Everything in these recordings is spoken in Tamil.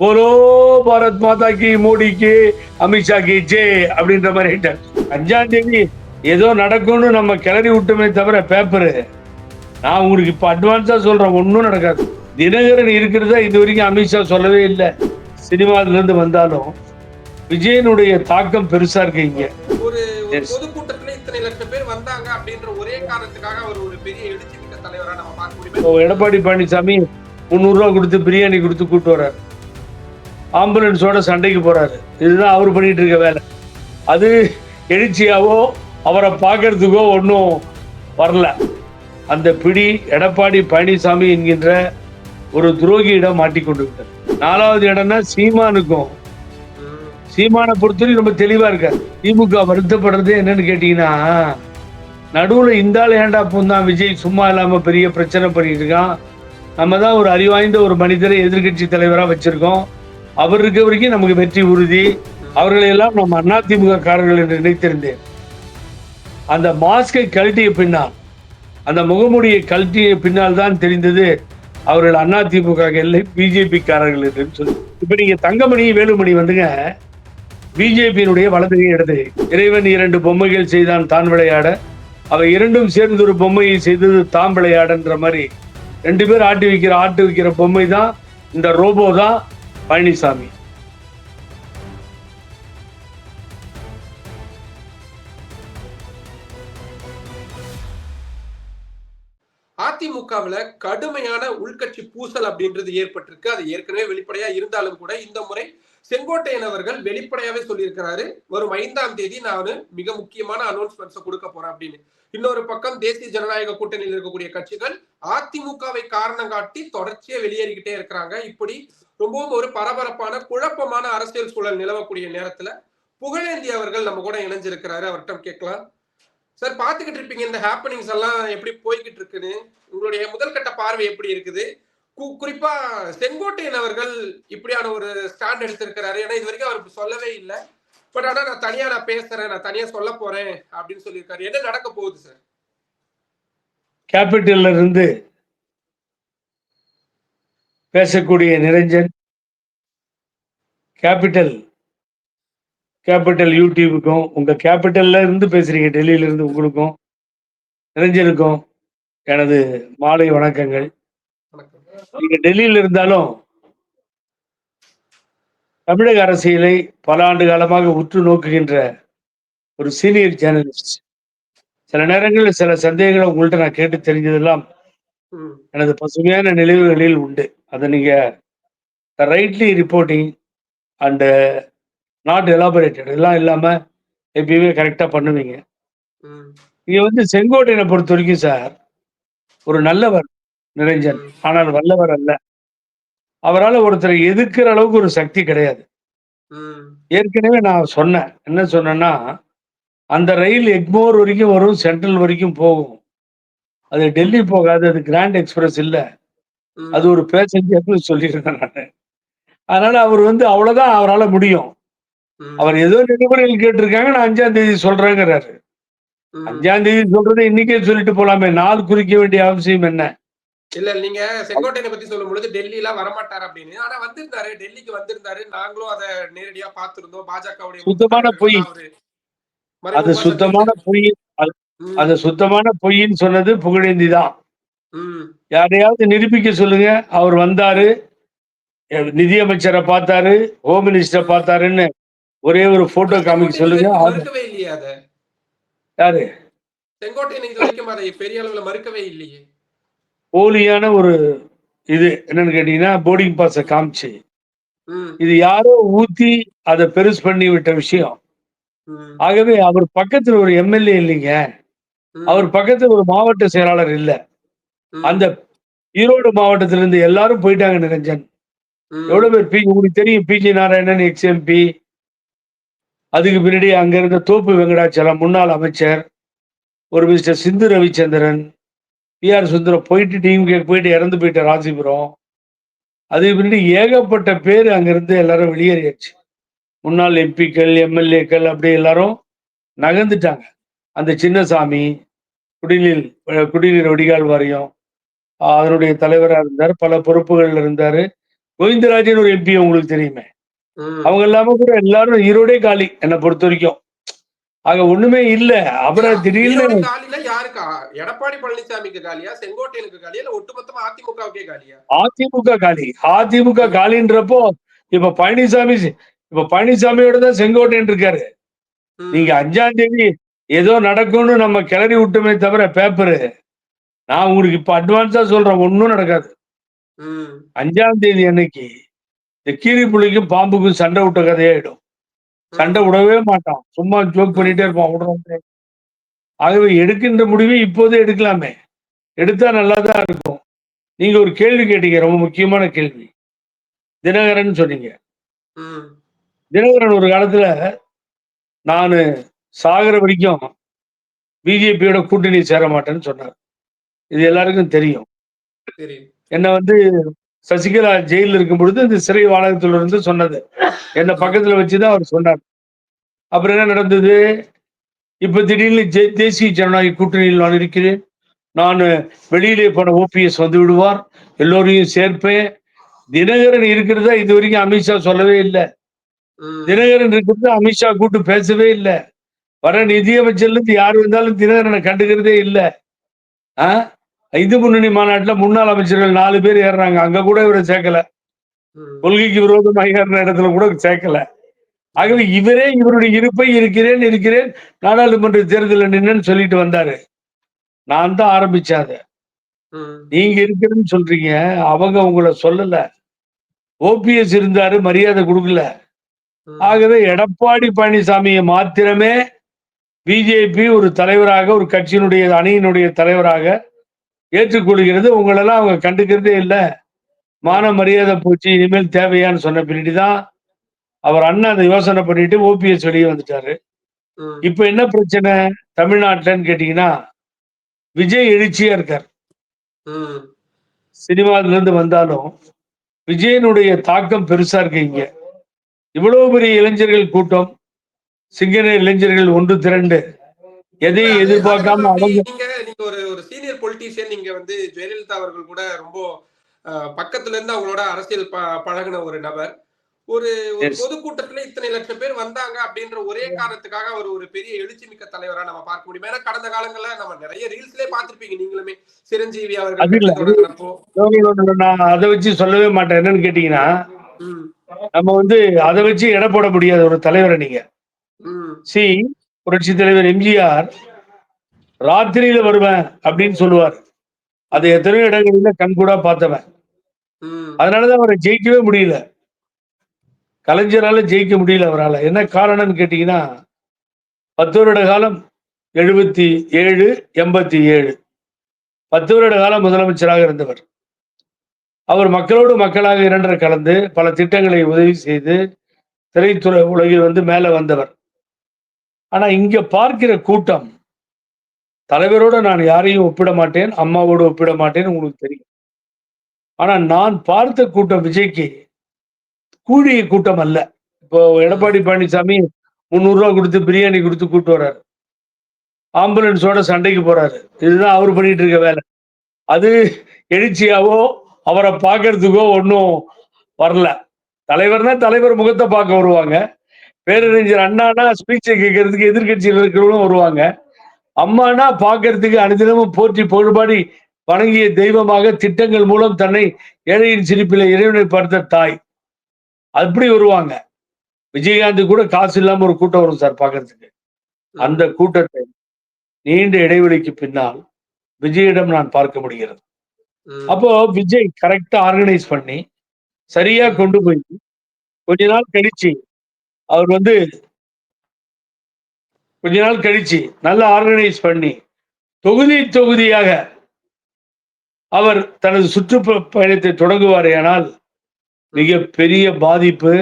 போலோ பாரத் மாதா கி மோடிக்கு அமித்ஷா கி ஜே அப்படின்ற மாதிரி. அஞ்சாம் தேதி ஏதோ நடக்கும்னு நம்ம கிளறி விட்டோமே தவிர பேப்பரு நான் உங்களுக்கு இப்ப அட்வான்ஸா சொல்றேன் ஒன்றும் நடக்காது. தினகரன் இருக்கிறதா இது வரைக்கும் அமித்ஷா சொல்லவே இல்லை. சினிமால இருந்து வந்தாலும் விஜயனுடைய தாக்கம் பெருசா இருக்கு இங்க. ஒரு ஒரு Yes. பொதுக்கூட்டத்துல இத்தனை லட்சம் பேர் வந்தாங்க அப்படின்ற ஒரே காரணத்துக்காக அவர் ஒரு பெரிய எழுச்சி மிக்க தலைவரா நம்ம பார்க்க முடியுமா. இப்போ எடப்பாடி பழனிசாமி முந்நூறு ரூபா கொடுத்து பிரியாணி கொடுத்து கூட்டு வர்றாரு. ஆம்புலன்ஸோட சண்டைக்கு போறாரு. இதுதான் அவர் பண்ணிட்டு இருக்க வேலை. அது எழுச்சியாவோ அவரை பார்க்கறதுக்கோ ஒன்றும் வரல. அந்த பிடி எடப்பாடி பழனிசாமி என்கின்ற ஒரு துரோகியிடம் மாட்டிக்கொண்டு விட்டார் நாலாவது இடம்னா சீமானுக்கும். சீமானை பொறுத்தவரைக்கும் ரொம்ப தெளிவா இருக்காரு. திமுக வருத்தப்படுறது என்னன்னு கேட்டீங்கன்னா நடுவில் இந்த ஆள் ஏன்டா பூந்தான் விஜய் சும்மா இல்லாம பெரிய பிரச்சனை பண்ணிட்டு இருக்கான். நம்ம தான் ஒரு அறிவாய்ந்த ஒரு மனிதரை எதிர்க்கட்சி தலைவராக வச்சிருக்கோம். அவர் இருக்க வரைக்கும் நமக்கு வெற்றி உறுதி. அவர்களை எல்லாம் நம்ம அதிமுக காரர்கள் என்று நினைத்திருந்தேன். அந்த மாஸ்கை கழட்டிய பின்னால் அந்த முகமூடியை கழட்டிய பின்னால் தான் தெரிந்தது அவர்கள் அதிமுக இல்லை பிஜேபி காரர்கள் என்று சொல்லி. இப்ப நீங்க தங்கமணி வேலுமணி வந்துங்க. பிஜேபியினுடைய வலது இடது. இறைவன் இரண்டு பொம்மைகள் செய்தான் தான் விளையாட. அவை இரண்டும் சேர்ந்து ஒரு பொம்மையை செய்தது தாம் விளையாடன்ற மாதிரி. ரெண்டு பேர் ஆட்டி வைக்கிற ஆட்டு வைக்கிற பொம்மை தான் இந்த ரோபோ தான் பழனிசாமி. அதிமுகவுல கடுமையான உள்கட்சி பூசல் அப்படின்றது ஏற்பட்டிருக்கு. அது ஏற்கனவே வெளிப்படையா இருந்தாலும் கூட இந்த முறை செங்கோட்டையன் அவர்கள் வெளிப்படையாவே சொல்லியிருக்கிறாரு வரும் ஐந்தாம் தேதி நான் மிக முக்கியமான அனௌன்ஸ்மெண்ட்ஸ் கொடுக்க போறேன் அப்படின்னு. இன்னொரு பக்கம் தேசிய ஜனநாயக கூட்டணியில் இருக்கக்கூடிய கட்சிகள் அதிமுகவை காரணம் காட்டி தொடர்ச்சியா வெளியேறிக்கிட்டே இருக்கிறாங்க. இப்படி ரொம்பவும் ஒரு பரபரப்பான குழப்பமான அரசியல் சூழல் நிலவக்கூடிய நேரத்துல புகழேந்தி அவர்கள் நம்ம கூட இணைஞ்சிருக்கிறாரு. அவர்கிட்ட கேட்கலாம். சார் பாத்துக்கிட்டு இருப்பீங்க. இந்த ஹாப்பனிங்ஸ் எல்லாம் எப்படி போய்கிட்டு இருக்குன்னு. உங்களுடைய முதல் கட்ட பார்வை எப்படி இருக்குது? கு- குறிப்பா செங்கோட்டையன் அவர்கள் இப்படியான ஒரு ஸ்டாண்ட் எடுத்திருக்கிறாரு. ஏன்னா இது வரைக்கும் அவர் சொல்லவே இல்லை. பட் ஆனா நான் தனியா நான் பேசுறேன் நான் தனியா சொல்ல போறேன் அப்படின்னு சொல்லியிருக்காரு. என்ன நடக்க போகுது சார் கேபிட்டல்ல இருந்து பேசக்கூடிய நிரஞ்சன் கேபிட்டல் கேபிட்டல் யூடியூபுக்கும் உங்க கேபிட்டல்ல இருந்து பேசுறீங்க டெல்லியில இருந்து உங்களுக்கும் நிரஞ்சனுக்கும் எனது மாலை வணக்கங்கள். நீங்க டெல்லியில இருந்தாலும் தமிழக அரசியலை பல ஆண்டு காலமாக உற்று நோக்குகின்ற ஒரு சீனியர் ஜேர்னலிஸ்ட். சில நேரங்களில் சில சந்தேகங்களை உங்கள்ட்ட நான் கேட்டு தெரிஞ்சதெல்லாம் எனது பசுமையான நினைவுகளில் உண்டு. அதை நீங்க rightly reporting and not elaborated எல்லாம் இல்லாம எப்பயுமே கரெக்டா பண்ணுவீங்க. இங்க வந்து செங்கோட்டையனை பொறுத்த வரைக்கும் சார் ஒரு நல்லவர் நிரஞ்சன். ஆனால் வல்லவர் அல்ல. அவரால் ஒருத்தரை எதிர்க்கிற அளவுக்கு ஒரு சக்தி கிடையாது. ஏற்கனவே நான் சொன்னேன். என்ன சொன்னேன்னா அந்த ரயில் எக்மோர் வரைக்கும் வரும் சென்ட்ரல் வரைக்கும் போகும். அது டெல்லி போகாது அது கிராண்ட் எக்ஸ்பிரஸ் இல்ல. அது ஒரு பேசஞ்சர்னு சொல்லியிருக்கேன் நான். அதனால அவர் வந்து அவ்வளவுதான் அவரால் முடியும். அவர் ஏதோ நிபுணர்கள் கேட்டிருக்காங்க நான் அஞ்சாம் தேதி சொல்றேங்கிறாரு. அஞ்சாம் தேதி சொல்றதை இன்னைக்கே சொல்லிட்டு போலாமே. நாள் குறிக்க வேண்டிய அவசியம் என்ன? இல்ல நீங்க செங்கோட்டையனை பத்தி சொல்லும் பொழுது டெல்லி எல்லாம் வரமாட்டார் அப்படின்னு. ஆனா வந்திருந்தாரு டெல்லிக்கு வந்திருந்தாரு. நாங்களும் அதை நேரடியா பார்த்திருந்தோம். பாஜகவுடைய சுத்தமான பொய். அது சுத்தமான பொய். அது சுத்தமான பொய்ன்னு சொன்னது புகழேந்தி தான் யாரையாவது நிரூபிக்க சொல்லுங்க. அவர் வந்தாரு. நிதியமைச்சரை பார்த்தாரு. ஹோம் மினிஸ்டரை பார்த்தாருன்னு ஒரே ஒரு போட்டோ காமிக்க சொல்லுங்க. யாரு? செங்கோட்டையன் இது வரைக்கும் அதை பெரிய அளவுல மறுக்கவே இல்லையே. போலியான ஒரு இது என்னன்னு கேட்டீங்கன்னா போர்டிங் பாஸை காமிச்சு. இது யாரோ ஊத்தி அதை பெருசு பண்ணி விட்ட விஷயம். ஆகவே அவர் பக்கத்துல ஒரு எம்எல்ஏ இல்லைங்க. அவர் பக்கத்துல ஒரு மாவட்ட செயலாளர் இல்ல. அந்த ஈரோடு மாவட்டத்துல இருந்து எல்லாரும் போயிட்டாங்க நிரஞ்சன். எவ்வளவு பேர் பி உங்களுக்கு தெரியும் பிஜி நாராயணன் எக்ஸ்எம்பி அதுக்கு பின்னாடி அங்க இருந்த தோப்பு வெங்கடாச்சலம் முன்னாள் அமைச்சர் ஒரு mister Sindhu Ravichandran P R Sundaram போயிட்டு டீம் போயிட்டு இறந்து போயிட்ட ராசிபுரம். அதுக்கு பின்னாடி ஏகப்பட்ட பேர் அங்கிருந்து எல்லாரும் வெளியேறியாச்சு. முன்னாள் எம்பிக்கள் எம்எல்ஏக்கள் அப்படி எல்லாரும் நகர்ந்துட்டாங்க. அந்த சின்னசாமி குடிநீர் குடிநீர் வடிகால் வாரியம் அதனுடைய தலைவராக இருந்தார். பல பொறுப்புகள்ல இருந்தாரு. கோவிந்தராஜன் ஒரு எம்பி உங்களுக்கு தெரியுமே. அவங்க இல்லாம கூட எல்லாரும் ஈரோடே காலி என்னை பொறுத்த வரைக்கும். ஆக ஒண்ணுமே இல்ல. அப்புறம் திடீர்னு காலில யாருக்கா? எடப்பாடி பழனிசாமிக்கு காலியா? செங்கோட்டையனுக்கு காலியா? இல்ல ஒட்டுமொத்தமா அதிமுகவுக்கே காலியா? அதிமுக காலி. அதிமுக காலின்றப்போ இப்ப பழனிசாமி இப்ப பழனிசாமியோட தான் செங்கோட்டையன் இருக்காரு. நீங்க அஞ்சாம் தேதி ஏதோ நடக்கும்னு நம்ம கிளறி விட்டுமே தவிர பேப்பரு. நான் உங்களுக்கு இப்ப அட்வான்ஸா சொல்றேன். ஒன்னும் நடக்காது. அஞ்சாம் தேதி அன்னைக்கு இந்த கீரி பாம்புக்கும் சண்டை விட்ட கதையாயிடும். சண்டை விடவே மாட்டான். சும்மா ஜோக் பண்ணிட்டே இருப்பான். விடுறோம் ஆகவே எடுக்கின்ற முடிவை இப்போதே எடுக்கலாமே. எடுத்தா நல்லா தான் இருக்கும். நீங்க ஒரு கேள்வி கேட்டீங்க. ரொம்ப முக்கியமான கேள்வி. தினகரன் சொன்னீங்க. தினகரன் ஒரு காலத்துல நான் சாகிற வரைக்கும் பிஜேபியோட கூட்டணி சேர மாட்டேன்னு சொன்னார். இது எல்லாருக்கும் தெரியும். என்ன வந்து சசிகலா ஜெயிலில் இருக்கும் பொழுது இந்த சிறை வாழகத்துல இருந்து சொன்னது. என்ன பக்கத்துல வச்சுதான் அவர் சொன்னார். அப்புறம் என்ன நடந்தது? இப்ப திடீர்னு ஜே- தேசிய ஜனநாயக கூட்டணியில் நான் இருக்கிறேன். நான் வெளியிலே போன ஓபிஎஸ் வந்து விடுவார். எல்லோரையும் சேர்ப்பேன். தினகரன் இருக்கிறதா இது வரைக்கும் அமித்ஷா சொல்லவே இல்லை. தினகரன் இருக்கிறது அமித்ஷா கூட்டு பேசவே இல்லை. வர நிதியமைச்சர்ல இருந்து யார் வந்தாலும் தினகரனை கண்டுக்கிறதே இல்லை. ஆ? இந்து முன்னணி மாநாட்டுல முன்னாள் அமைச்சர்கள் நாலு பேர் ஏறுறாங்க. அங்க கூட இவரை சேர்க்கல. கொள்கைக்கு விரோதமாக ஏறின இடத்துல கூட சேர்க்கல. ஆகவே இவரே இவருடைய இருப்பை இருக்கிறேன் இருக்கிறேன். நாடாளுமன்ற தேர்தலில் நின்னுன்னு சொல்லிட்டு வந்தாரு. நான் தான் ஆரம்பிச்சேன் அதை. நீங்க இருக்கிறேன்னு சொல்றீங்க. அவங்க உங்களை சொல்லல. ஓபிஎஸ் இருந்தாரு மரியாதை கொடுக்கல. ஆகவே எடப்பாடி பழனிசாமியை மாத்திரமே பிஜேபி ஒரு தலைவராக ஒரு கட்சியினுடைய அணியினுடைய தலைவராக ஏற்றுக்கொள்கிறது. உங்களெல்லாம் அவங்க கண்டுக்கிறதே இல்லை. மான மரியாதை போச்சு இனிமேல் தேவையான்னு சொன்ன பின்னாடிதான் அவர் அண்ணன் அதை யோசனை பண்ணிட்டு ஓபிஎஸ் வெளியே வந்துட்டாரு. இப்ப என்ன பிரச்சனை? தமிழ்நாட்டுலன்னு கேட்டீங்கன்னா விஜய் எழுச்சியா இருக்கார். சினிமால இருந்து வந்தாலும் விஜயனுடைய தாக்கம் பெருசா இருக்கு இங்க. இவ்வளவு பெரிய இளைஞர்கள் கூட்டம் சிங்கன இளைஞர்கள் ஒன்று திரண்டு. அது- எதிர்பார்க்காம நீங்க நீங்க ஒரு ஒரு சீனியர் பொலிட்டீஷியன் நீங்க வந்து ஜெயலலிதா அவர்கள் கூட ரொம்ப பக்கத்துல இருந்து அவங்களோட அரசியல் பழகுன ஒரு நபர். ஒரு ஒரு. பொதுக்கூட்டத்துல இத்தனை லட்சம் பேர் வந்தாங்க அப்படின்ற ஒரே காரணத்துக்காக அவர் ஒரு பெரிய எழுச்சி மிக்க தலைவரா நம்ம பார்க்க முடியும். ஏன்னா கடந்த காலங்கள்ல நம்ம நிறைய ரீல்ஸ்லயே பார்த்திருப்பீங்க நீங்களுமே. சிரஞ்சீவி அவர்கள் நான் அதை வச்சு சொல்லவே மாட்டேன். என்னன்னு கேட்டீங்கன்னா நம்ம வந்து அதை வச்சு எடை போட முடியாது ஒரு தலைவரை நீங்க. சி புரட்சி தலைவர் எம்ஜிஆர் ராத்திரியில வருவேன் அப்படின்னு சொல்லுவார். அது எத்தனையோ இடங்களில கண்கூடா பார்த்தவன். அதனாலதான் அவரை ஜெயிக்கவே முடியல. கலைஞரால ஜெயிக்க முடியல அவரால. என்ன காரணம்னு கேட்டீங்கன்னா பத்து வருட காலம் எழுபத்தி ஏழு எண்பத்தி ஏழு. பத்து வருட காலம் முதலமைச்சராக இருந்தவர். அவர் மக்களோடு மக்களாக இரண்டரை கலந்து பல திட்டங்களை உதவி செய்து திரைத்துறை உலகில் வந்து மேல வந்தவர். ஆனா இங்க பார்க்கிற கூட்டம் தலைவரோட நான் யாரையும் ஒப்பிட மாட்டேன் அம்மாவோட ஒப்பிட மாட்டேன் உங்களுக்கு தெரியும். ஆனா நான் பார்த்த கூட்டம் விஜய்க்கு கூடிய கூட்டம் அல்ல. இப்போ எடப்பாடி பழனிசாமி முந்நூறு ரூபா கொடுத்து பிரியாணி கொடுத்து கூட்டு வர்றாரு. ஆம்புலன்ஸோட சண்டைக்கு போறாரு. இதுதான் அவர் பண்ணிட்டு இருக்க வேலை. அது எழுச்சியாவோ அவரை பார்க்கறதுக்கோ ஒன்றும் வரல. தலைவர்னா தலைவர் முகத்தை பார்க்க வருவாங்க. பேரறிஞர் அண்ணானா ஸ்பீச்சை கேட்கறதுக்கு எதிர்க்கட்சியில் இருக்கிறவங்களும் வருவாங்க. அம்மானா பார்க்கறதுக்கு அனுதினமும் போற்றி பொழுபாடி வணங்கிய தெய்வமாக திட்டங்கள் மூலம் தன்னை ஏழையின் சிரிப்பில் இறைவனை பார்த்த தாய். அப்படி வருவாங்க. விஜயகாந்த் கூட காசு இல்லாம ஒரு கூட்டம் வரும் சார் பார்க்கறதுக்கு அந்த கூட்டத்தை நீண்ட இடைவெளிக்கு பின்னால் விஜயிடம் நான் பார்க்க முடிகிறது. அப்போ விஜய் கரெக்டா ஆர்கனைஸ் பண்ணி சரியா கொண்டு போய் கொஞ்ச நாள் கழிச்சு அவர் வந்து கொஞ்ச நாள் கழிச்சு நல்லா ஆர்கனைஸ் பண்ணி தொகுதி தொகுதியாக அவர் தனது சுற்றுப்ப பயணத்தை தொடங்குவாரேயானால் மிக பெரிய பாதிப்பு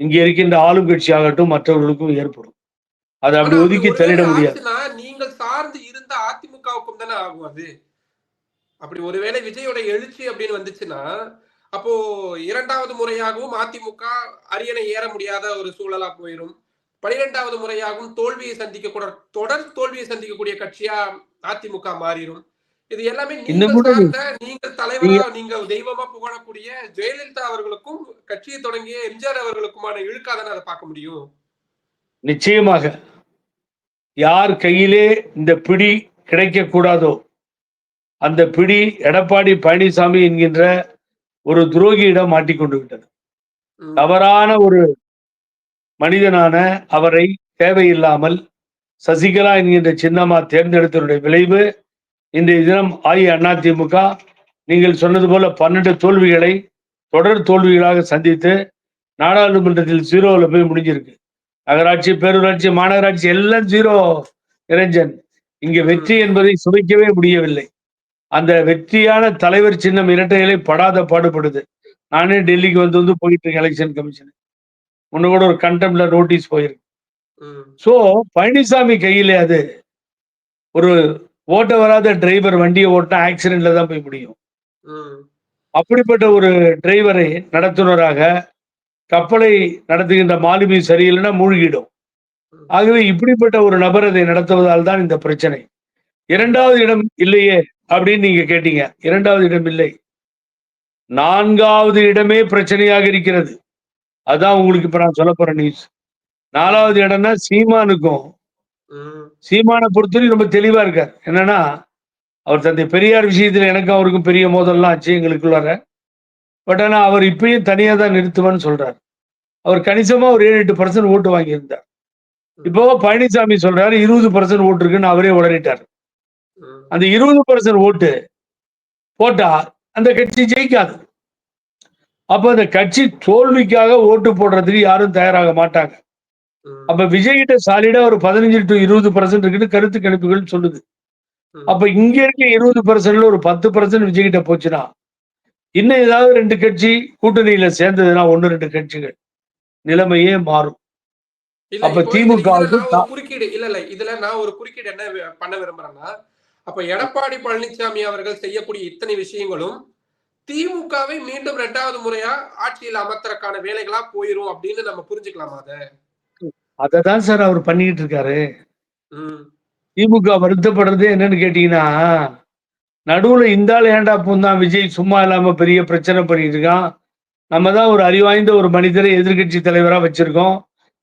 இங்க இருக்கின்ற ஆளும் கட்சி ஆகட்டும் மற்றவர்களுக்கும் ஏற்படும். அதை அப்படி ஒதுக்கி தள்ளிட முடியாது. நீங்கள் சார்ந்து இருந்த அதிமுகவுக்கும் தானே ஆகும் அது? அப்படி ஒருவேளை விஜயோட எழுச்சி அப்படின்னு வந்துச்சுன்னா அப்போ இரண்டாவது முறையாகவும் அதிமுக அரியணை ஏற முடியாத ஒரு சூழலா போயிடும் பனிரெண்டாவது முறையாகவும் தோல்வியை சந்திக்க கூட தொடர் தோல்வியை சந்திக்கக்கூடிய கட்சியா அதிமுக மாறிடும் இது எல்லாமே நீங்கள் நீங்க தலைவரா நீங்க தெய்வமா புகழக்கூடிய ஜெயலலிதா அவர்களுக்கும் கட்சியை தொடங்கிய எம்ஜிஆர் அவர்களுக்குமான இழுக்காதானே அதை பார்க்க முடியும்? நிச்சயமாக. யார் கையிலே இந்த பிடி கிடைக்க கூடாதோ அந்த பிடி எடப்பாடி பழனிசாமி என்கின்ற ஒரு துரோகியிடம் மாட்டிக்கொண்டு விட்டது. தவறான ஒரு மனிதனான அவரை தேவையில்லாமல் சசிகலா என்கின்ற சின்னம்மா தேர்ந்தெடுத்ததனுடைய விளைவு இன்றைய தினம் அஇஅதிமுக நீங்கள் சொன்னது போல பன்னெண்டு தோல்விகளை தொடர் தோல்விகளாக சந்தித்து நாடாளுமன்றத்தில் ஜீரோவில் போய் முடிஞ்சிருக்கு. நகராட்சி பேரூராட்சி மாநகராட்சி எல்லாம் ஜீரோ. நிரஞ்சன் இங்க வெற்றி என்பதை சுவைக்கவே முடியவில்லை. அந்த வெற்றியான தலைவர் சின்னம் இரட்டைகளை படாத பாடுபடுது. நானே டெல்லிக்கு வந்து வந்து போயிட்டு இருக்கேன் எலெக்ஷன் கமிஷன் முன்ன கூட ஒரு கண்டெம்ல நோட்டீஸ் போயிருக்கு. சோ பழனிசாமி கையில அது ஒரு ஓட்ட வராத டிரைவர் வண்டியை ஓட்டினா ஆக்சிடென்ட்ல தான் போய் முடியும். அப்படிப்பட்ட ஒரு டிரைவரை நடத்துனராக கப்பலை நடத்துகின்ற மாலுமி சரியில்லைன்னா மூழ்கிடும். ஆகவே இப்படிப்பட்ட ஒரு நபர் அதை நடத்துவதால் தான் இந்த பிரச்சனை. இரண்டாவது இடம் இல்லையே. அப்படின்னு நீங்க கேட்டீங்க. இரண்டாவது இடம் இல்லை. நான்காவது இடமே பிரச்சனையாக இருக்கிறது. அதான் உங்களுக்கு இப்ப நான் சொல்ல போற நியூஸ் நாலாவது இடம்னா சீமானுக்கும் சீமானை பொறுத்தவரைக்கும் ரொம்ப தெளிவா இருக்கார். என்னன்னா அவர் தந்தை பெரியார் விஷயத்துல எனக்கும் அவருக்கும் பெரிய மோதல்லாம் ஆச்சு எங்களுக்குள்ளார. பட் ஆனா அவர் இப்பயும் தனியா தான் நிறுத்துவேன்னு சொல்றாரு. அவர் கணிசமா ஒரு ஏழு எட்டு பர்சன்ட் ஓட்டு வாங்கியிருந்தார். இப்போ பழனிசாமி சொல்றாரு இருபது பர்சன்ட் ஓட்டு இருக்குன்னு அவரே உளறிட்டார். அந்த இருபது பர்சன்ட் ஓட்டு போட்டா அந்த கட்சி ஜெயிக்காது. அப்ப அந்த கட்சி தோல்விக்காக ஓட்டு போடுறதுக்கு யாரும் தயாராக மாட்டாங்க. அப்ப விஜய் கிட்ட சாலிடா ஒரு பதினஞ்சு டு இருபது பர்சன்ட் இருக்குன்னு கருத்து கணிப்புகள் சொல்லுது. அப்ப இங்க இருக்க இருபது பர்சன்ட்ல ஒரு பத்து பர்சன்ட் விஜய் கிட்ட போச்சுன்னா இன்னும் ஏதாவது ரெண்டு கட்சி கூட்டணியில சேர்ந்ததுன்னா ஒன்னு ரெண்டு கட்சிகள் நிலைமையே மாறும். அப்ப ஒரு குறுக்கீடு இல்ல இல்ல இதுல நான் ஒரு குறுக்கீடு என்ன பண்ண விரும்புறேன்னா அப்ப எடப்பாடி பழனிசாமி அவர்கள் செய்யக்கூடிய இத்தனை விஷயங்களும் திமுகவை மீண்டும் இரண்டாவது முறையா ஆட்சியில் அமர்த்தறக்கான வேலைகளா போயிரும் அப்படின்னு நம்ம புரிஞ்சுக்கலாமா அத? அதை தான் சார் அவர் பண்ணிக்கிட்டு இருக்காரு. திமுக வருத்தப்படுறது என்னன்னு கேட்டீங்கன்னா நடுவுல இந்த ஆள் ஏன்டா பூந்தான் விஜய் சும்மா இல்லாம பெரிய பிரச்சனை பண்ணிட்டு இருக்கான். நம்ம தான் ஒரு அறிவாய்ந்த ஒரு மனிதரை எதிர்க்கட்சி தலைவரா வச்சிருக்கோம்.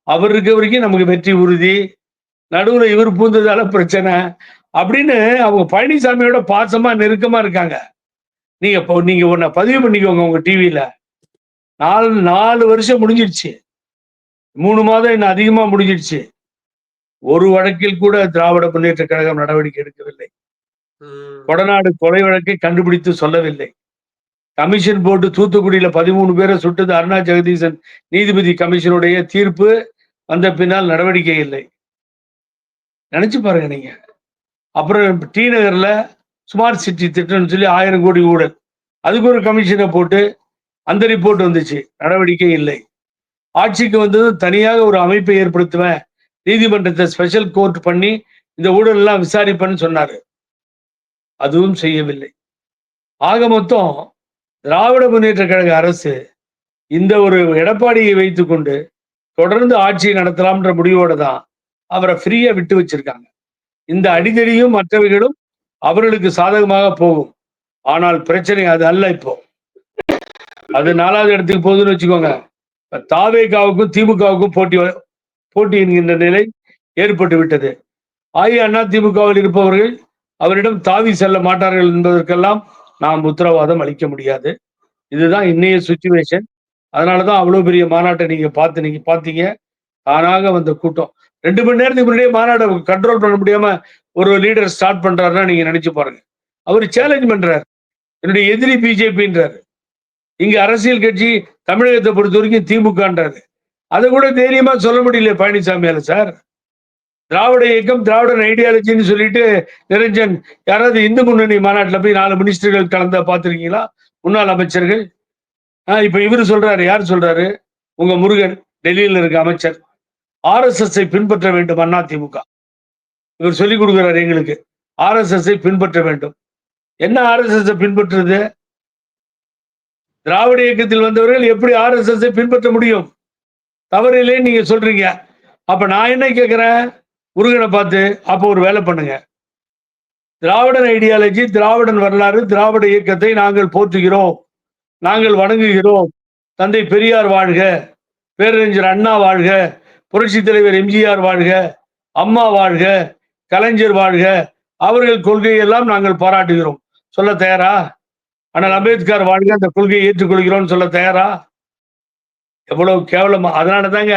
அவர் இருக்க வரைக்கும் நமக்கு வெற்றி உறுதி. நடுவுல இவர் பூந்ததால பிரச்சனை. அப்படின்னு அவங்க பழனிசாமியோட பாசமா நெருக்கமா இருக்காங்க. நீங்க இப்போ நீங்க ஒன்ன பதிவு பண்ணிக்கோங்க உங்க டிவியில நாலு நாலு வருஷம் முடிஞ்சிடுச்சு. மூணு மாதம் இன்னும் அதிகமா முடிஞ்சிடுச்சு. ஒரு வழக்கில் கூட திராவிட முன்னேற்ற கழகம் நடவடிக்கை எடுக்கவில்லை. கொடநாடு கொலை வழக்கை கண்டுபிடித்து சொல்லவில்லை. கமிஷன் போட்டு தூத்துக்குடியில பதிமூணு பேரை சுட்டது அருணா ஜெகதீசன் நீதிபதி கமிஷனுடைய தீர்ப்பு வந்த பின்னால் நடவடிக்கை இல்லை. நினைச்சு பாருங்க நீங்க. அப்புறம் டி நகரில் ஸ்மார்ட் சிட்டி திட்டம்னு சொல்லி ஆயிரம் கோடி ஊழல். அதுக்கு ஒரு கமிஷனை போட்டு அந்த ரிப்போர்ட் வந்துச்சு. நடவடிக்கை இல்லை. ஆட்சிக்கு வந்ததும் தனியாக ஒரு அமைப்பை ஏற்படுத்துவேன். நீதிமன்றத்தை ஸ்பெஷல் கோர்ட் பண்ணி இந்த ஊழல்லாம் விசாரிப்பேன்னு சொன்னார். அதுவும் செய்யவில்லை. ஆக மொத்தம் திராவிட முன்னேற்ற கழக அரசு இந்த ஒரு எடப்பாடியை வைத்துக்கொண்டு தொடர்ந்து ஆட்சியை நடத்தலாம்ன்ற முடிவோடு தான் அவரை ஃப்ரீயாக விட்டு வச்சிருக்காங்க. இந்த அடிதடியும் மற்றவைகளும் அவர்களுக்கு சாதகமாக போகும். ஆனால் பிரச்சனை அது அல்ல இப்போ. அது நாலாவது இடத்துக்கு போகுதுன்னு வச்சுக்கோங்க. தாவேகாவுக்கும் திமுகவுக்கும் போட்டி வ- போட்டி என்கின்ற நிலை ஏற்பட்டு விட்டது. அஇஅண்ணா திமுகவில் இருப்பவர்கள் அவரிடம் தாவி செல்ல மாட்டார்கள் என்பதற்கெல்லாம் நாம் உத்தரவாதம் அளிக்க முடியாது. இதுதான் இன்னைய சுச்சுவேஷன் அதனாலதான் அவ்வளவு பெரிய மாநாட்டை நீங்க பார்த்து நீங்க பார்த்தீங்க. தானாக வந்த கூட்டம். ரெண்டு மணி நேரத்துக்கு முன்னாடியே மாநாடு கண்ட்ரோல் பண்ண முடியாம ஒரு லீடர் ஸ்டார்ட் பண்றாருன்னா நீங்க நினைச்சு பாருங்க. அவர் சேலஞ்ச் பண்றாரு. என்னுடைய எதிரி பிஜேபின்றாரு. இங்க அரசியல் கட்சி தமிழகத்தை பொறுத்த வரைக்கும் திமுகன்றாரு. அதை கூட தைரியமா சொல்ல முடியல பழனிசாமியால சார். திராவிட இயக்கம் திராவிட ஐடியாலஜின்னு சொல்லிட்டு நிரஞ்சன் யாராவது இந்து முன்னணி மாநாட்டில் போய் நாலு மினிஸ்டர்கள் கலந்தா பார்த்துருக்கீங்களா? முன்னாள் அமைச்சர்கள். இப்போ இவர் சொல்றாரு யார் சொல்றாரு? உங்க முருகன் டெல்லியில் இருக்க அமைச்சர். ஆர்எஸ்எஸ் பின்பற்ற வேண்டும் அண்ணா திமுக. இவர் சொல்லிக் கொடுக்குறாரு எங்களுக்கு. ஆர்எஸ்எஸ்ஸை பின்பற்ற வேண்டும். என்ன ஆர்எஸ்எஸ்ஸை பின்பற்றுறது? திராவிட இயக்கத்தில் வந்தவர்கள் எப்படி ஆர்எஸ்எஸ் பின்பற்ற முடியும்? தவறில்லைன்னு நீங்க சொல்றீங்க. அப்ப நான் என்ன கேட்கிறேன் முருகனை பார்த்து அப்போ ஒரு வேலை பண்ணுங்க. திராவிடன் ஐடியாலஜி திராவிடன் வரலாறு திராவிட இயக்கத்தை நாங்கள் போற்றுகிறோம். நாங்கள் வணங்குகிறோம். தந்தை பெரியார் வாழ்க. பேரறிஞர் அண்ணா வாழ்க. புரட்சி தலைவர் எம்ஜிஆர் வாழ்க அம்மா வாழ்க கலைஞர் வாழ்க அவர்கள் கொள்கையெல்லாம் நாங்கள் பாராட்டுகிறோம். சொல்ல தயாரா? ஆனால் அம்பேத்கர் வாழ்க அந்த கொள்கையை ஏற்றுக்கொள்கிறோம் சொல்ல தயாரா? எவ்வளவு கேவலமா அதனால தாங்க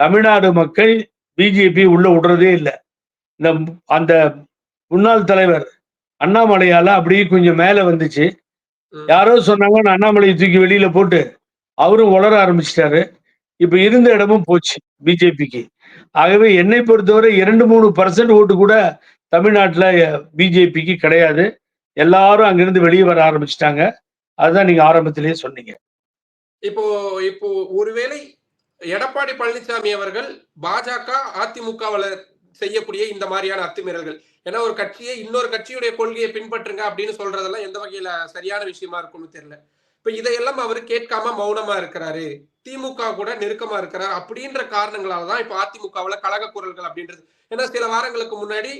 தமிழ்நாடு மக்கள் பிஜேபி உள்ள விடுறதே இல்லை. இந்த அந்த முன்னாள் தலைவர் அண்ணாமலையால அப்படியே கொஞ்சம் மேல வந்துச்சு. யாரோ சொன்னாங்க அண்ணாமலையை தூக்கி வெளியில போட்டு அவரும் உளர ஆரம்பிச்சிட்டாரு. இப்ப இருந்த இடமும் போச்சு பிஜேபிக்கு. ஆகவே என்னை பொறுத்தவரை இரண்டு மூணு பர்சன்ட் ஓட்டு கூட தமிழ்நாட்டுல பிஜேபிக்கு கிடையாது. எல்லாரும் அங்கிருந்து வெளியே வர ஆரம்பிச்சிட்டாங்க. அதுதான் நீங்க ஆரம்பத்திலேயே சொன்னீங்க. இப்போ இப்போ ஒருவேளை எடப்பாடி பழனிசாமி அவர்கள் பாஜக அதிமுகவில் செய்யக்கூடிய இந்த மாதிரியான அத்துமீறல்கள். ஏன்னா ஒரு கட்சியை இன்னொரு கட்சியுடைய கொள்கையை பின்பற்றுங்க அப்படின்னு சொல்றதெல்லாம் எந்த வகையில சரியான விஷயமா இருக்கும்னு தெரியல. இப்ப இதையெல்லாம் அவர் கேட்காம மௌனமா இருக்கிறாரு. திமுக கூட நெருக்கமா இருக்கிறார் அப்படின்ற காரணங்களால தான் இப்ப அதிமுகவுல கழக குரல்கள் அப்படின்றது. ஏன்னா சில வாரங்களுக்கு முன்னாடி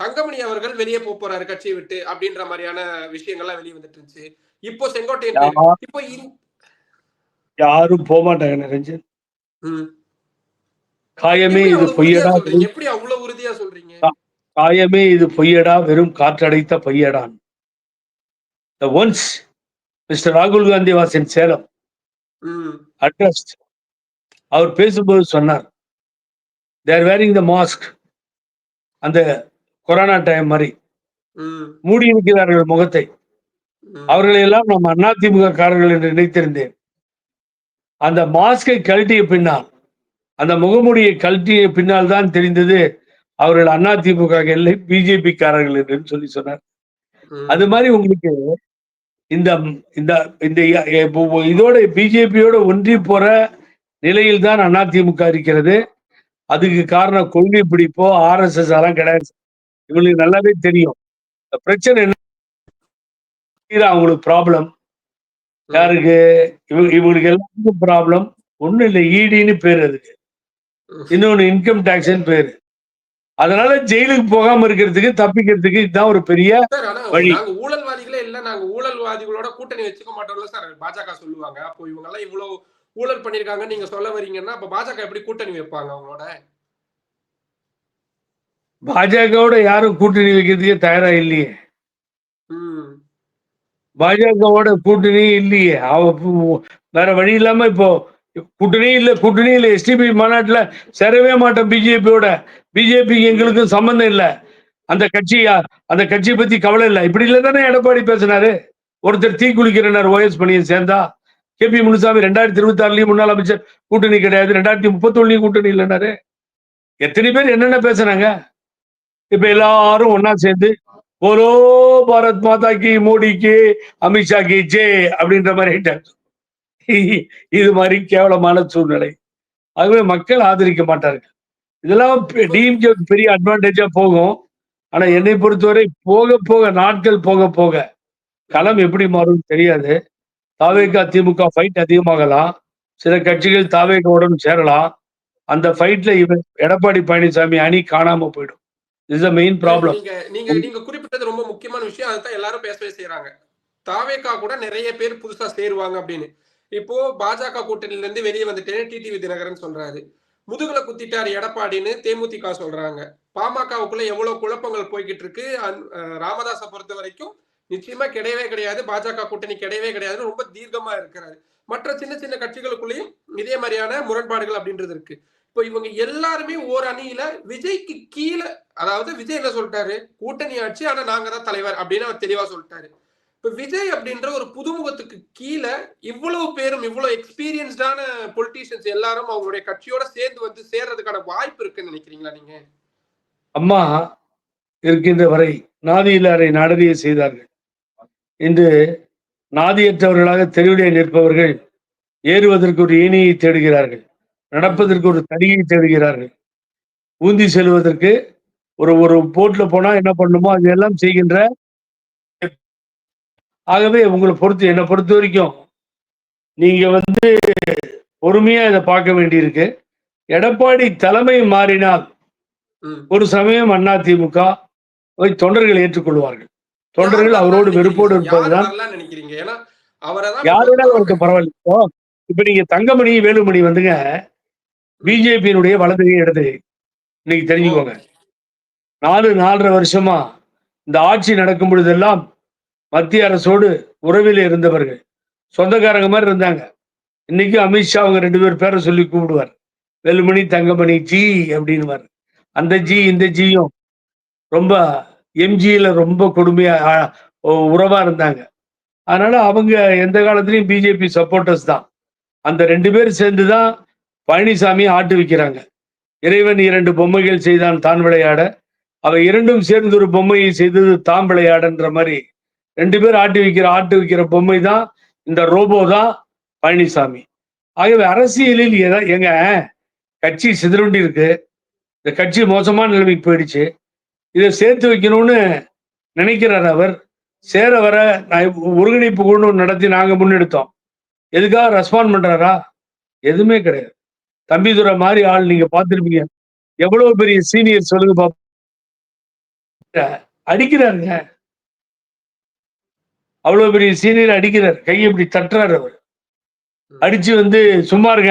தங்கமணி அவர்கள் வெளியே போறாரு கட்சியை விட்டு அப்படின்ற மாதிரியான விஷயங்கள்லாம் வெளியே வந்துட்டு இருந்துச்சு. இப்போ செங்கோட்டையன் இப்போ யாரும் போக மாட்டாங்க நிரஞ்சன் ம். காயமே இது பொய்யடா? எப்படி அவ்வளவு உறுதியா சொல்றீங்க? காயமே இது பொய்யடா வெறும் காற்றடைத்த The once Mr. ராகுல் காந்தி வாஸ் இன் சேலம் ம், அட்ரஸ்ட் அவர் பேசும்போது சொன்னார் தேர் வேரிங் த மாஸ்க் அந்த கொரோனா டைம் மாதிரி. மூடி இருக்கிறார்கள் முகத்தை. ம். அவர்களை எல்லாம் நாம் அதிமுக காரர்கள் என்று நினைத்திருந்தேன். அந்த மாஸ்கை கழட்டிய பின்னால் அந்த முகமூடியை கழட்டிய பின்னால் தான் தெரிந்தது அவர்கள் அதிமுக இல்லை பிஜேபி காரர்கள் என்று சொல்லி சொன்னார். அது மாதிரி உங்களுக்கு இந்த இந்த இந்த இதோட பிஜேபியோட ஒன்றி போற நிலையில் தான் அதிமுக இருக்கிறது. அதுக்கு காரணம் கொள்கை பிடிப்போ ஆர்எஸ்எஸ் எல்லாம் கிடையாது. இவங்களுக்கு நல்லாவே தெரியும். பிரச்சனை என்ன? அவங்களுக்கு ப்ராப்ளம் யாருக்கு? இவங்க இவங்களுக்கு எல்லாத்துக்கும் ப்ராப்ளம் ஒண்ணும் இல்லை இடின்னு பேர் அதுக்கு. இன்னொன்னு இன்கம் டேக்ஸ்னு பேரு. அதனால ஜெயிலுக்கு போகாம இருக்கிறதுக்கு தப்பிக்கிறதுக்கு இதுதான் ஒரு பெரிய வழி. இல்ல நாங்க ஊழல்வாதிகளோட கூட்டணி வச்சுக்க மாட்டோம்ல சார். பாஜக சொல்லுவாங்க. அப்போ இவங்க எல்லாம் இவ்வளவு ஊழல் பண்ணிருக்காங்க நீங்க சொல்ல வரீங்கன்னா அப்ப பாஜக எப்படி கூட்டணி வைப்பாங்க அவங்களோட? பாஜகவோட யாரும் கூட்டணி வைக்கிறதுக்கே தயாரா இல்லையே. பாஜகவோட கூட்டணி இல்லையே. அவ வேற வழி இல்லாம இப்போ கூட்டணி இல்ல கூட்டணி இல்ல. எஸ்டிபி மாநாட்டுல சேரவே மாட்டோம் பிஜேபியோட பிஜேபி எங்களுக்கும் சம்பந்தம் இல்ல. அந்த கட்சியா அந்த கட்சியை பத்தி கவலை இல்லை. இப்படி இல்லை தானே எடப்பாடி பேசினாரு? ஒருத்தர் தீ குளிக்கிறனர் ஓஎஸ் பணியை சேர்ந்தா. கே பி முனுசாமி ரெண்டாயிரத்தி இருபத்தி ஆறுலயும் முன்னாள் அமைச்சர் கூட்டணி கிடையாது. ரெண்டாயிரத்தி முப்பத்தி ஒண்ணுலயும் கூட்டணி இல்லைனாரு எத்தனை பேர் என்னென்ன பேசுனாங்க? இப்ப எல்லாரும் ஒன்னா சேர்ந்து போலோ பாரத் மாதா கி மோடிக்கு அமித்ஷா கி ஜே அப்படின்ற மாதிரி ஆயிட்டாங்க. இது மாதிரி கேவலமான சூழ்நிலை. ஆகவே மக்கள் ஆதரிக்க மாட்டார்கள். இதெல்லாம் டிஎம்கே பெரிய அட்வான்டேஜா போகும். ஆனா என்னை பொறுத்தவரை போக போக நாட்கள் போக போக களம் எப்படி மாறும் தெரியாது. தாவேகா திமுக ஃபைட் அதிகமாகலாம். சில கட்சிகள் தாவேகாவுடன் சேரலாம். அந்த ஃபைட்ல இவன் எடப்பாடி பழனிசாமி அணி காணாம போயிடும். இஸ் மெயின் ப்ராப்ளம் நீங்க நீங்க குறிப்பிட்டது ரொம்ப முக்கியமான விஷயம். அதுதான் எல்லாரும் பேசவே செய்யறாங்க தாவேகா கூட நிறைய பேர் புதுசா சேருவாங்க அப்படின்னு. இப்போ பாஜக கூட்டணியில இருந்து வெளியே வந்துட்டேன்னு டிடிவி தினகரன் சொல்றாரு. முதுகுல குத்திட்டாரு எடப்பாடின்னு தேமுதிக சொல்றாங்க. பாமகவுக்குள்ள எவ்வளவு குழப்பங்கள் போய்கிட்டு இருக்கு? அன்- ராமதாஸை பொறுத்த வரைக்கும் நிச்சயமா கிடையவே கிடையாது. பாஜக கூட்டணி கிடையவே கிடையாதுன்னு ரொம்ப தீர்க்கமா இருக்கிறாரு. மற்ற சின்ன சின்ன கட்சிகளுக்குள்ளேயும் இதே மாதிரியான முரண்பாடுகள் அப்படின்றது இருக்கு. இப்போ இவங்க எல்லாருமே ஒரு அணியில விஜய்க்கு கீழே அதாவது விஜய் என்ன சொல்லிட்டாரு? கூட்டணி ஆட்சி ஆனா நாங்க தான் தலைவர் அப்படின்னு அவர் தெளிவா சொல்லிட்டாரு. இப்ப விஜய் அப்படின்ற ஒரு புதுமுகத்துக்கு கீழே இவ்வளவு பேரும் இவ்வளவு எக்ஸ்பீரியன்ஸ்டான பொலிட்டீஷியன்ஸ் எல்லாரும் அவங்களுடைய கட்சியோட சேர்ந்து வந்து சேர்றதுக்கான வாய்ப்பு இருக்குன்னு நினைக்கிறீங்களா நீங்க? அம்மா இருக்கின்ற வரை நாதியிலாரை நாடறிய செய்தார்கள். இன்று நாதியற்றவர்களாக தெருவிலே நிற்பவர்கள் ஏறுவதற்கு ஒரு இணையை தேடுகிறார்கள் நடப்பதற்கு ஒரு தடியை தேடுகிறார்கள். ஊந்தி செல்வதற்கு ஒரு ஒரு போட்ல போனா என்ன பண்ணுமோ அதையெல்லாம் செய்கின்ற ஆகவே உங்களை பொறுத்து என்னை பொறுத்த வரைக்கும் நீங்க வந்து பொறுமையா இதை பார்க்க வேண்டியிருக்கு. எடப்பாடி தலைமை மாறினால் ஒரு சமயம் அதிமுக அதை தொண்டர்கள் ஏற்றுக்கொள்வார்கள். தொண்டர்கள் அவரோடு வெறுப்போடு? இருப்பதுதான் யாரோட ஒருத்தர் பரவாயில்ல? இப்போ நீங்க தங்கமணி வேலுமணி வந்துங்க பிஜேபியினுடைய வலது இடது. இன்னைக்கு தெரிஞ்சுக்கோங்க. நாலு நாலரை வருஷமா இந்த ஆட்சி நடக்கும் பொழுதெல்லாம் மத்திய அரசோடு உறவில் இருந்தவர்கள். சொந்தக்காரங்க மாதிரி இருந்தாங்க. இன்னைக்கு அமித்ஷா அவங்க ரெண்டு பேர் பேரை சொல்லி கூப்பிடுவார். வெல்லுமணி தங்கமணி ஜி அப்படின்வார் அந்த ஜி இந்த ஜியும் ரொம்ப எம்ஜியில் ரொம்ப கொடுமையா உறவாக உறவா இருந்தாங்க. அதனால அவங்க எந்த காலத்துலையும் பிஜேபி சப்போர்ட்டர்ஸ் தான். அந்த ரெண்டு பேர் சேர்ந்து தான் பழனிசாமி ஆட்டு வைக்கிறாங்க. இறைவன் இரண்டு பொம்மைகள் செய்தான் தான் விளையாட அவை இரண்டும் சேர்ந்து ஒரு பொம்மையை செய்தது தாம் விளையாடன்ற மாதிரி ரெண்டு பேர் ஆட்டி வைக்கிற ஆட்டு வைக்கிற பொம்மை தான் இந்த ரோபோ தான் பழனிசாமி. ஆகவே அரசியலில் எதா எங்க கட்சி சிதறுண்டி இருக்கு. இந்த கட்சி மோசமான நிலைமைக்கு போயிடுச்சு. இதை சேர்த்து வைக்கணும்னு நினைக்கிறார் அவர். சேர வர நான் ஒருங்கிணைப்பு குழு நடத்தி நாங்கள் முன்னெடுத்தோம். எதுக்காக ரெஸ்பாண்ட் பண்றாரா? எதுவுமே கிடையாது. தம்பிதுரை மாதிரி ஆள் நீங்க பார்த்துருப்பீங்க. எவ்வளவு பெரிய சீனியர் சொல்லுங்க பாப்போம். அடிக்கிறாருங்க. அவ்வளவு பெரிய சீனியர் அடிக்கிறார். கையை இப்படி தட்டுறாரு அவர். அடிச்சு வந்து சும்மா இருங்க.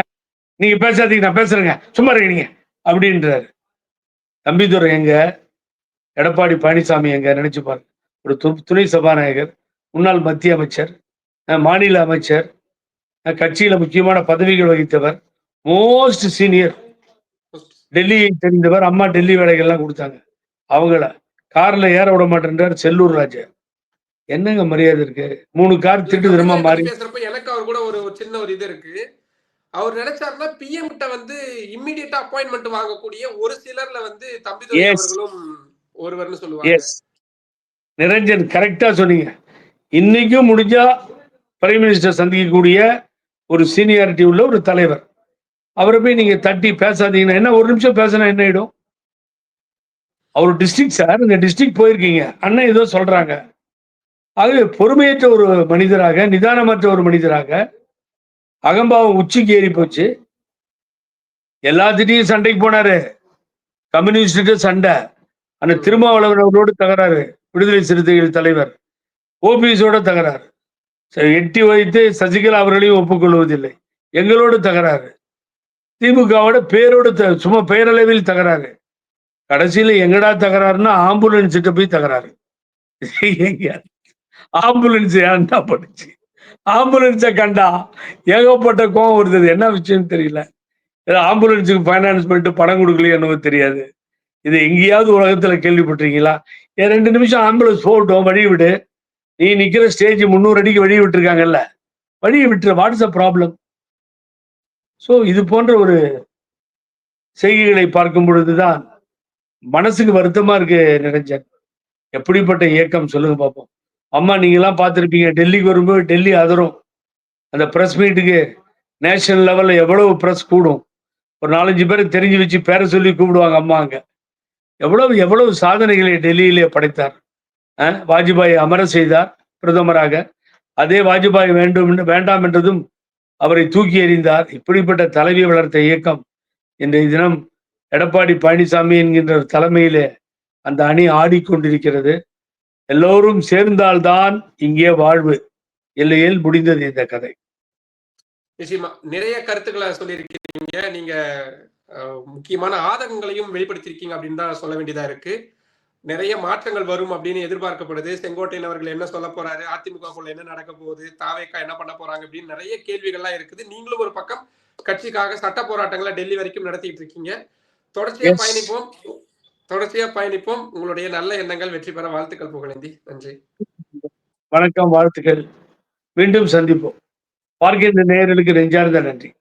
நீங்க பேசாதீங்க நான் பேசுறேங்க. சும்மா இருங்க நீங்க. அப்படின்றாரு. தம்பிதுரை எங்க? எடப்பாடி பழனிசாமி எங்க? நினைச்சு பாருங்க. ஒரு து- துணை சபாநாயகர் முன்னாள் மத்திய அமைச்சர் மாநில அமைச்சர் கட்சியில முக்கியமான பதவிகள் வகித்தவர் மோஸ்ட் சீனியர் டெல்லியை தெரிந்தவர் அம்மா டெல்லி வேலைகள்லாம் கொடுத்தாங்க. அவங்கள. கார்ல ஏற விட மாட்டேன்றார் செல்லூர் ராஜா. என்னங்க மரியாதை இருக்கு? மூணு கார் திட்டு திரும்ப மாறி. பேசுறப்ப எனக்கு அவர் கூட ஒரு சின்ன ஒரு இது இருக்கு. அவர் நினைச்சாருன்னா பிஎம் கிட்ட வந்து இம்மிடியட்டா அப்பாயின்மெண்ட் வாங்கக்கூடிய ஒரு சிலர்ல வந்து Yes. அவர்களும் ஒருவர்னு சொல்லுவாங்க. நிரஞ்சன் கரெக்டா சொன்னீங்க. இன்னைக்கும் முடிஞ்சா பிரைம் மினிஸ்டர் சந்திக்கக்கூடிய ஒரு சீனியாரிட்டி உள்ள ஒரு தலைவர். அவரை போய் நீங்க தட்டி பேசாதீங்கன்னா என்ன ஒரு நிமிஷம் பேசினா என்ன ஆயிடும்? அவர் டிஸ்ட்ரிக்ட் சார் இந்த டிஸ்ட்ரிக்ட் போயிருக்கீங்க. அண்ணன் ஏதோ சொல்றாங்க. ஆகவே பொறுமையற்ற ஒரு மனிதராக நிதானமற்ற ஒரு மனிதராக அகம்பாவம் உச்சிக்கு ஏறி போச்சு. எல்லாத்திட்டையும் சண்டைக்கு போனாரு. கம்யூனிஸ்ட்டு சண்டை. அந்த திருமாவளவன் அவரோடு தகராறு. விடுதலை சிறுத்தைகள் தலைவர். ஓபிஎஸோட தகராறு. எட்டி வைத்து சசிகலா அவர்களையும் ஒப்புக்கொள்வதில்லை. எங்களோடு தகராறு. திமுகவோட பேரோடு த- சும்மா பெயரளவில் தகராறு. கடைசியில எங்கடா தகராறுன்னா ஆம்புலன்ஸ் கிட்ட போய் தகராறு. எங்க ஆம்புலன்ஸ் ஏன்டா பண்ணுச்சு ஆம்புலன்ஸை கண்டா ஏகப்பட்ட கோவம் வருது. என்ன விஷயம்னு தெரியல. ஏதோ ஆம்புலன்ஸுக்கு ஃபைனான்ஸ் பண்ணிட்டு பணம் கொடுக்கலையே என்னவோ தெரியாது. இது எங்கேயாவது உலகத்துல கேள்விப்பட்டிருக்கீங்களா? ஏன் ரெண்டு நிமிஷம் ஆம்புலன்ஸ் போகட்டும் வழி விடு. நீ நிக்கிற ஸ்டேஜ் முந்நூறு அடிக்கு வழி விட்டுருக்காங்கல்ல. வழியை விட்டுரு. வாட்ஸ் அ ப்ராப்ளம் ஸோ இது போன்ற ஒரு செய்திகளை பார்க்கும் பொழுதுதான் மனசுக்கு வருத்தமா இருக்கு நிரஞ்சன். எப்படிப்பட்ட இயக்கம்? சொல்லுங்க பார்ப்போம் அம்மா நீங்களாம் பார்த்துருப்பீங்க. டெல்லிக்கு வரும்போது டெல்லி அதரும். அந்த ப்ரெஸ் மீட்டுக்கு நேஷனல் லெவலில் எவ்வளவு ப்ரெஸ் கூடும்? ஒரு நாலஞ்சு பேரை தெரிஞ்சு வச்சு பேரை சொல்லி கூப்பிடுவாங்க அம்மா அங்கே. எவ்வளவு எவ்வளவு சாதனைகளை டெல்லியிலே படைத்தார். அஹ், வாஜ்பாய் அமர செய்தார் பிரதமராக. அதே வாஜ்பாய் வேண்டும் என்று- வேண்டாம் என்றதும் அவரை தூக்கி எறிந்தார். இப்படிப்பட்ட தலைவி வளர்த்த இயக்கம் இன்றைய தினம் எடப்பாடி பழனிசாமி என்கின்ற தலைமையிலே அந்த அணி ஆடிக்கொண்டிருக்கிறது. எல்லோரும் சேர்ந்தால்தான் இங்கே வாழ்வு. இல்லையேல் முடிந்தது இந்த கதை. நிச்சயமா. நிறைய கருத்துக்களை சொல்லியிருக்கீங்க. நீங்க முக்கியமான ஆதங்கங்களையும் வெளிப்படுத்தியிருக்கீங்க அப்படின்னு தான் சொல்ல வேண்டியதா இருக்கு. நிறைய மாற்றங்கள் வரும் அப்படின்னு எதிர்பார்க்கப்படுது. செங்கோட்டையன் அவர்கள் என்ன சொல்ல போறாரு? அதிமுகக்குள்ள என்ன நடக்க போகுது? தாவேக்கா என்ன பண்ண போறாங்க அப்படின்னு நிறைய கேள்விகள்லாம் இருக்குது. நீங்களும் ஒரு பக்கம் கட்சிக்காக சட்ட போராட்டங்களை டெல்லி வரைக்கும் நடத்திட்டு இருக்கீங்க. தொடர்ச்சியா Yes. பயணிப்போம். தொடர்ச்சியா பயணிப்போம். உங்களுடைய நல்ல எண்ணங்கள் வெற்றி பெற வாழ்த்துக்கள் புகழேந்தி. நன்றி. வணக்கம் வாழ்த்துக்கள். மீண்டும் சந்திப்போம். பார்க்கின்ற நேயர்களுக்கு நெஞ்சார்ந்த நன்றி.